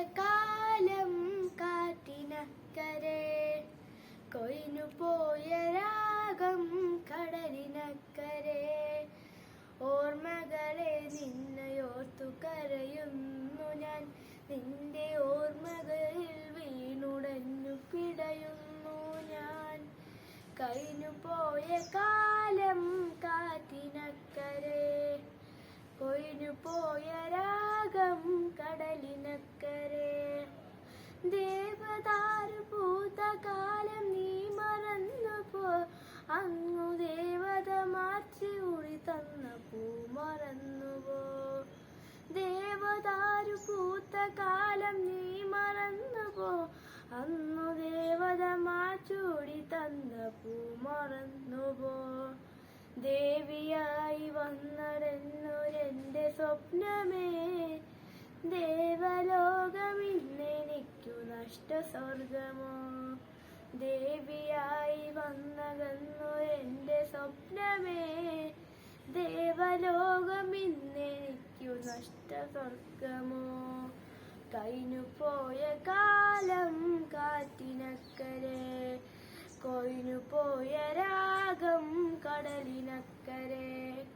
കാലം കാറ്റിനക്കരെ. കൊയിനു പോയ രാഗം കടലിനക്കരെ. ഓർമ്മകളെ നിന്നയോർത്തു കരയുന്നു ഞാൻ. നിന്റെ ഓർമ്മകളിൽ വീണുടഞ്ഞു പിടയുന്നു ഞാൻ. കഴിഞ്ഞു പോയ കാലം കാറ്റിനക്കരെ. കൊയിനു പോയ രാഗം കടലിനക്കരെ. ദേവദാരു പൂത്ത നീ മറന്നുപോ. അങ്ങു ദേവത മാറ്റി ഉളി തന്ന പൂ മറന്നുപോ. ദേവദാരു പൂത്ത നീ മറന്നുപോ. അന്നു ദേവത മാച്ചൂടി തന്ന പൂ മറന്നുപോ. ദേവിയായി വന്നതെന്നൊരെന്റെ സ്വപ്നമേ ഇന്നെനിക്കു ദേവിയായി വന്നതെന്നു എന്റെ സ്വപ്നമേ. ദേവലോകം ഇന്നെനിക്കു നഷ്ട സ്വർഗമോ കഴിഞ്ഞു പോയ കാലം കാറ്റിനക്കരെ. കൊയിനു പോയ രാഗം കടലിനക്കരെ.